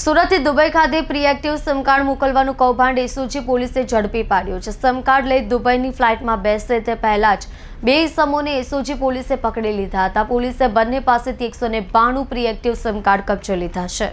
સુરતથી દુબઈ ખાતે પ્રિએક્ટિવ sim card મોકલવાનું કૌભાંડ એસઓજી પોલીસે ઝડપી પાડ્યું છે. સિમ કાર્ડ લઈ દુબઈની ફ્લાઇટમાં બેસે તે પહેલા જ બે ઇસમોને એસઓજી પોલીસે પકડી લીધા હતા. પોલીસે બંને પાસેથી એકસો ને બાણું પ્રિએક્ટિવ સિમ કાર્ડ કબજે લીધા છે.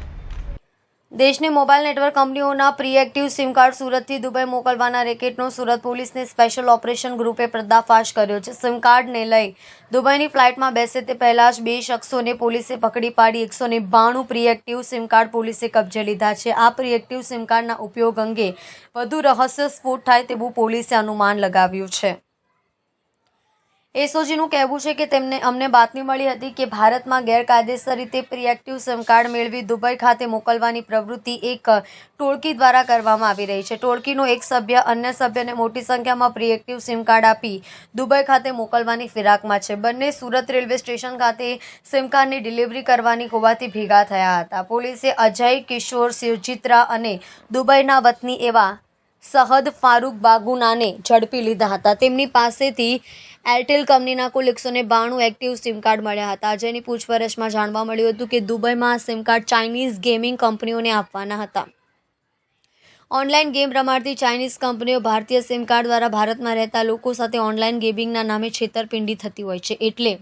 દેશની મોબાઈલ નેટવર્ક કંપનીઓના પ્રિએક્ટિવ સિમ કાર્ડ સુરતથી દુબઈ મોકલવાના રેકેટનો સુરત પોલીસને સ્પેશિયલ ઓપરેશન ગ્રુપે પર્દાફાશ કર્યો છે. સિમ કાર્ડને લઈ દુબઈની ફ્લાઇટમાં બેસે તે પહેલા જ બે શખ્સોને પોલીસે પકડી પાડી એકસો ને બાણું પ્રિએક્ટિવ સિમ કાર્ડ પોલીસે કબજે લીધા છે. આ પ્રિએક્ટિવ સિમ કાર્ડના ઉપયોગ અંગે વધુ રહસ્યસ્ફોટ થાય તેવું પોલીસે અનુમાન લગાવ્યું છે. એસઓજીનું કહેવું છે કે તેમને અમને બાતમી મળી હતી કે ભારતમાં ગેરકાયદેસર રીતે પ્રિએક્ટિવ સિમ કાર્ડ મેળવી દુબઈ ખાતે મોકલવાની પ્રવૃત્તિ એક ટોળકી દ્વારા કરવામાં આવી રહી છે. ટોળકીનો એક સભ્ય, અન્ય સભ્યને મોટી સંખ્યામાં પ્રિએક્ટિવ સિમ કાર્ડ આપી દુબઈ ખાતે મોકલવાની ફિરાકમાં છે. બંને સુરત રેલવે સ્ટેશન ખાતે સિમ કાર્ડની ડિલિવરી કરવાની હોવાથી ભેગા થયા હતા. પોલીસે અજય કિશોર શિવચિત્રા અને દુબઈના વતની એવા સહદ ફારૂક બાગુનાને ઝડપી લીધા હતા. તેમની પાસેથી એરટેલ કંપનીના કુલ એકસો ને બાણું એક્ટિવ સિમ કાર્ડ મળ્યા હતા, જેની પૂછપરછમાં જાણવા મળ્યું હતું કે દુબઈમાં સિમ કાર્ડ ચાઇનીઝ ગેમિંગ કંપનીઓને આપવાના હતા. ઓનલાઈન ગેમ રમાડતી ચાઇનીઝ કંપનીઓ ભારતીય સિમ કાર્ડ દ્વારા ભારતમાં રહેતા લોકો સાથે ઓનલાઈન ગેમિંગના નામે છેતરપિંડી થતી હોય છે, એટલે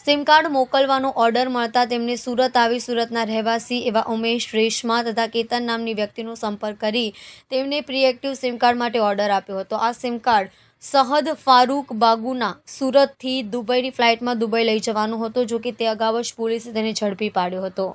સિમ કાર્ડ મોકલવાનો ઓર્ડર મળતા તેમને સુરત આવી સુરતના રહેવાસી એવા ઉમેશ, રેશમા તથા કેતન નામની વ્યક્તિનો સંપર્ક કરી તેમને પ્રિએક્ટિવ સિમ કાર્ડ માટે ઓર્ડર આપ્યો હતો. આ સિમ કાર્ડ સહદ ફારૂક બાગુના સુરતથી દુબઈની ફ્લાઇટમાં દુબઈ લઈ જવાનો હતો, જો કે તે અગાઉ જ પોલીસે તેને ઝડપી પાડ્યો હતો.